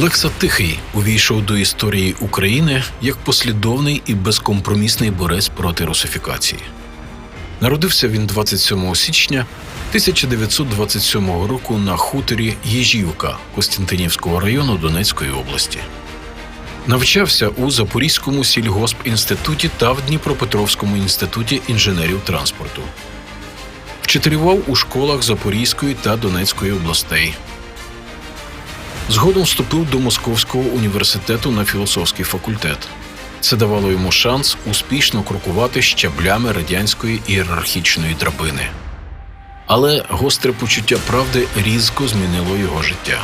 Олекса Тихий увійшов до історії України як послідовний і безкомпромісний борець проти русифікації. Народився він 27 січня 1927 року на хуторі Єжівка Костянтинівського району Донецької області. Навчався у Запорізькому сільгоспінституті та в Дніпропетровському інституті інженерів транспорту. Вчителював у школах Запорізької та Донецької областей. Згодом вступив до Московського університету на філософський факультет. Це давало йому шанс успішно крокувати щаблями радянської ієрархічної драбини. Але гостре почуття правди різко змінило його життя.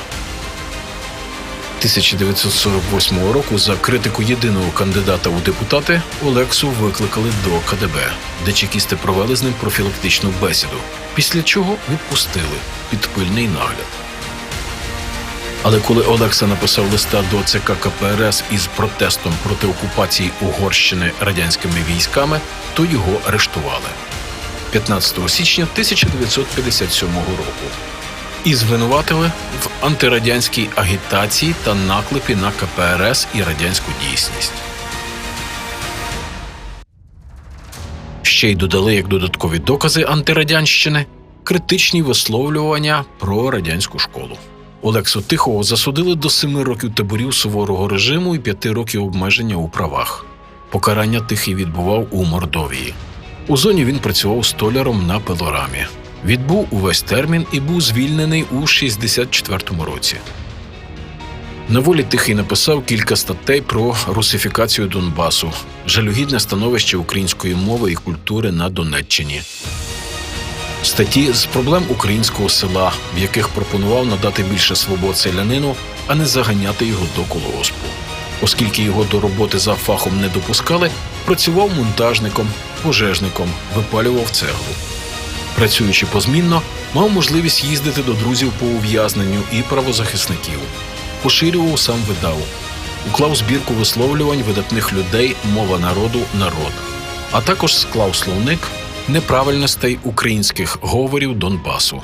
1948 року за критику єдиного кандидата у депутати Олексу викликали до КДБ, де чекісти провели з ним профілактичну бесіду, після чого відпустили під пильний нагляд. Але коли Олекса написав листа до ЦК КПРС із протестом проти окупації Угорщини радянськими військами, то його арештували 15 січня 1957 року і звинуватили в антирадянській агітації та наклепі на КПРС і радянську дійсність. Ще й додали як додаткові докази антирадянщини критичні висловлювання про радянську школу. Олексу Тихого засудили до семи років таборів суворого режиму і п'яти років обмеження у правах. Покарання Тихий відбував у Мордовії. У зоні він працював столяром на пилорамі. Відбув увесь термін і був звільнений у 64-му році. На волі Тихий написав кілька статей про русифікацію Донбасу, жалюгідне становище української мови і культури на Донеччині, статті з проблем українського села, в яких пропонував надати більше свобод селянину, а не заганяти його до колгоспу. Оскільки його до роботи за фахом не допускали, працював монтажником, пожежником, випалював цеглу. Працюючи позмінно, мав можливість їздити до друзів по ув'язненню і правозахисників, поширював сам видав, уклав збірку висловлювань видатних людей мова народу народ, а також склав словник неправильностей українських говорів Донбасу.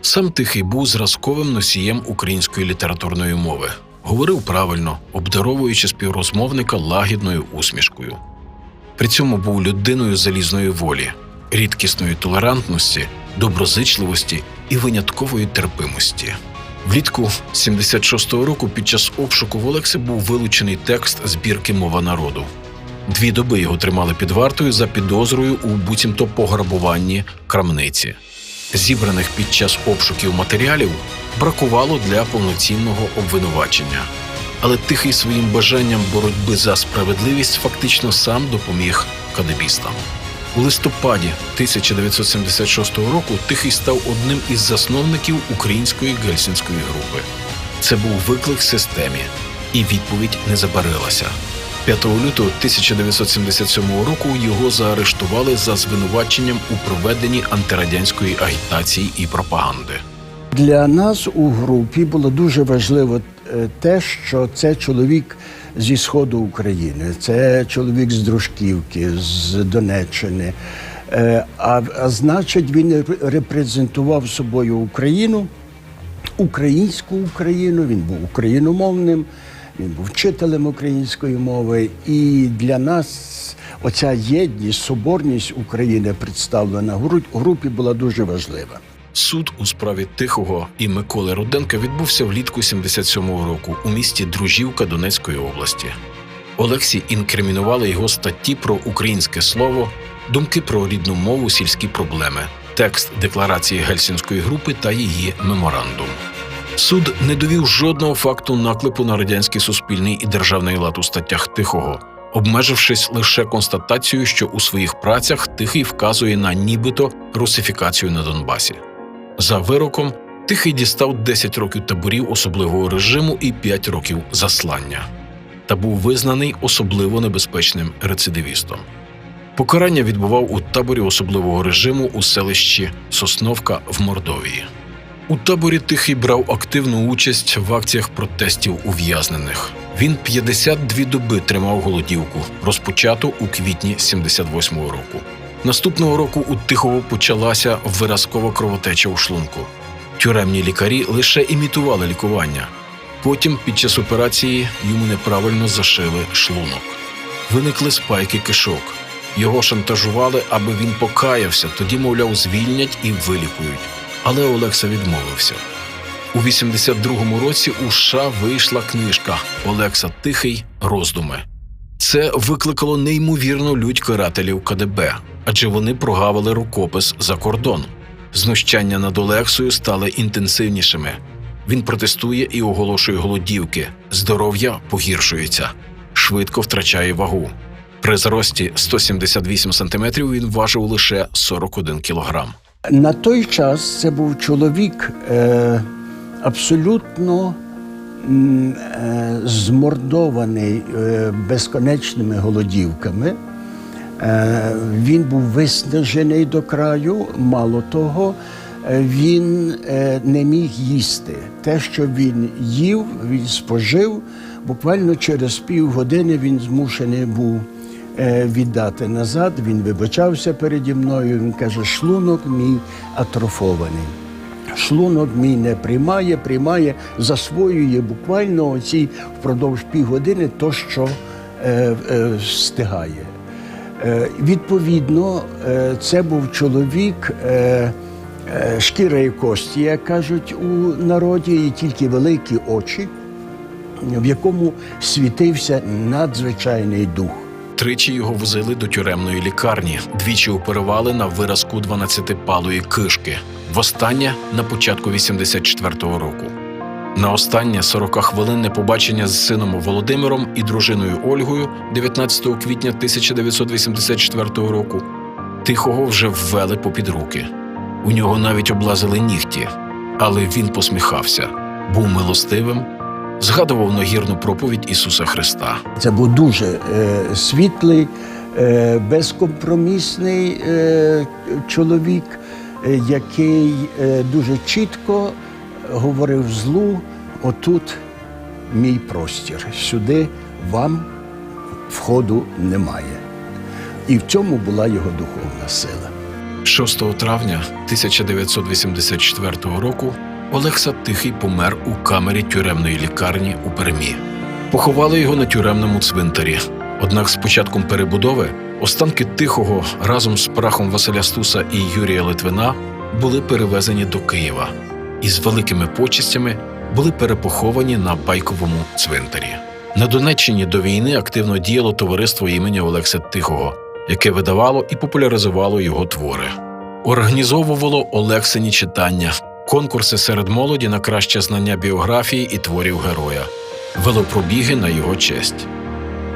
Сам Тихий був зразковим носієм української літературної мови, говорив правильно, обдаровуючи співрозмовника лагідною усмішкою. При цьому був людиною залізної волі, рідкісної толерантності, доброзичливості і виняткової терпимості. Влітку 76-го року під час обшуку в Олекси був вилучений текст збірки Мова народу. Дві доби його тримали під вартою за підозрою у буцімто пограбуванні крамниці. Зібраних під час обшуків матеріалів бракувало для повноцінного обвинувачення. Але тихий своїм бажанням боротьби за справедливість фактично сам допоміг кадебістам. У листопаді 1976 року Тихий став одним із засновників української гельсінської групи. Це був виклик системі, і відповідь не забарилася. 5 лютого 1977 року його заарештували за звинуваченням у проведенні антирадянської агітації і пропаганди. Для нас у групі було дуже важливо е, те, що це чоловік зі сходу України, це чоловік з Дружківки, з Донеччини. Е, А, а значить, він репрезентував собою Україну, українську Україну. Він був україномовним, він був вчителем української мови. І для нас оця єдність, соборність України представлена в групі була дуже важлива. Суд у справі Тихого і Миколи Руденка відбувся влітку 77-го року у місті Дружівка Донецької області. Олексій інкримінували його статті про українське слово, думки про рідну мову, сільські проблеми, текст декларації Гельсінської групи та її меморандум. Суд не довів жодного факту наклепу на радянський суспільний і державний лад у статтях Тихого, обмежившись лише констатацією, що у своїх працях Тихий вказує на нібито русифікацію на Донбасі. За вироком Тихий дістав 10 років таборів особливого режиму і 5 років заслання та був визнаний особливо небезпечним рецидивістом. Покарання відбував у таборі особливого режиму у селищі Сосновка в Мордовії. У таборі Тихий брав активну участь в акціях протестів ув'язнених. Він 52 доби тримав голодівку, розпочату у квітні 78-го року. Наступного року у Тихого почалася виразкова кровотеча у шлунку. Тюремні лікарі лише імітували лікування. Потім під час операції йому неправильно зашили шлунок. Виникли спайки кишок. Його шантажували, аби він покаявся, тоді, мовляв, звільнять і вилікують. Але Олекса відмовився. У 82-му році у США вийшла книжка Олекса Тихий Роздуми. Це викликало неймовірну лють карателів КДБ, адже вони прогавили рукопис за кордон. Знущання над Олексою стали інтенсивнішими. Він протестує і оголошує голодівки. Здоров'я погіршується, швидко втрачає вагу. При зрості 178 см він важив лише 41 кілограм. На той час це був чоловік е, абсолютно е, змордований е, безконечними голодівками. Е, він був виснажений до краю. Мало того, е, він е, не міг їсти. Те, що він їв, він спожив. Буквально через півгодини він змушений був віддати назад. Він вибачався переді мною. Він каже, шлунок мій атрофований. Шлунок мій не приймає, приймає, засвоює буквально оці впродовж півгодини то, що е, е, встигає. Е, відповідно, е, це був чоловік е, е, шкіра і кості, як кажуть у народі, і тільки великі очі, в якому світився надзвичайний дух. Тричі його возили до тюремної лікарні, двічі оперували на виразку 12-палої кишки. Востаннє на початку 84-го року. На останнє 40-хвилинне побачення з сином Володимиром і дружиною Ольгою 19 квітня 1984 року тихого вже ввели попід руки. У нього навіть облазили нігті, але він посміхався, був милостивим, згадував нагірну проповідь Ісуса Христа. Це був дуже е, світлий, е, безкомпромісний е, чоловік, е, який е, дуже чітко говорив злу: отут мій простір, сюди вам входу немає. І в цьому була його духовна сила. 6 травня 1984 року Олекса Тихий помер у камері тюремної лікарні у Пермі. Поховали його на тюремному цвинтарі. Однак з початком перебудови останки Тихого разом з прахом Василя Стуса і Юрія Литвина були перевезені до Києва і з великими почестями були перепоховані на байковому цвинтарі. На Донеччині до війни активно діяло товариство імені Олекса Тихого, яке видавало і популяризувало його твори. Організовувало Олексині читання, конкурси серед молоді на краще знання біографії і творів героя, велопробіги на його честь.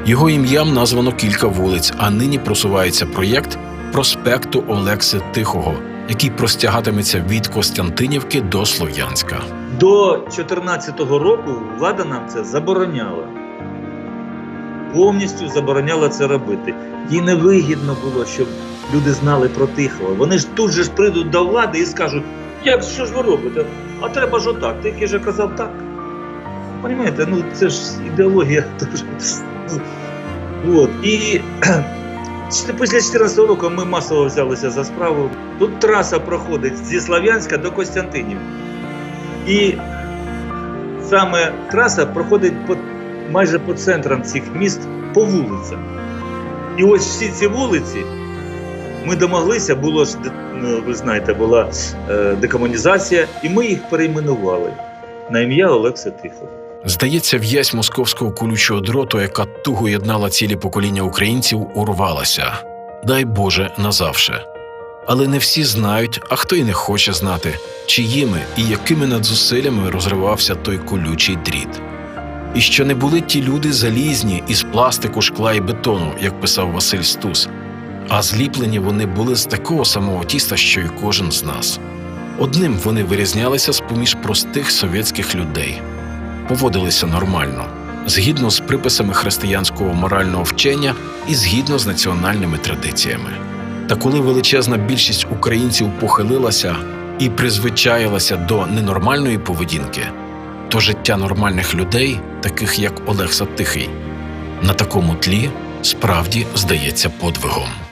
Його ім'ям названо кілька вулиць, а нині просувається проєкт проспекту Олекси Тихого, який простягатиметься від Костянтинівки до Слов'янська. До 2014 року влада нам це забороняла. Повністю забороняла це робити. Їй невигідно було, щоб люди знали про Тихого. Вони ж тут же ж прийдуть до влади і скажуть, як що ж ви робите? А треба ж отак. Тихий же казав так. Понімаєте, ну це ж ідеологія. Ну, от. І після 2014 року ми масово взялися за справу. Тут траса проходить зі Слов'янська до Костянтинівки. І саме траса проходить по, майже по центрам цих міст по вулицям. І ось всі ці вулиці ми домоглися, було ж, ви знаєте, була е, декомунізація, і ми їх перейменували на ім'я Олекса Тихого. Здається, в'язь московського колючого дроту, яка туго єднала цілі покоління українців, урвалася. Дай Боже, назавше. Але не всі знають, а хто й не хоче знати, чиїми і якими надзусиллями розривався той колючий дріт. І що не були ті люди залізні із пластику, шкла і бетону, як писав Василь Стус, а зліплені вони були з такого самого тіста, що й кожен з нас. Одним вони вирізнялися з поміж простих совєтських людей поводилися нормально, згідно з приписами християнського морального вчення і згідно з національними традиціями. Та коли величезна більшість українців похилилася і призвичаїлася до ненормальної поведінки, то життя нормальних людей, таких як Олекса Тихий, на такому тлі справді здається подвигом.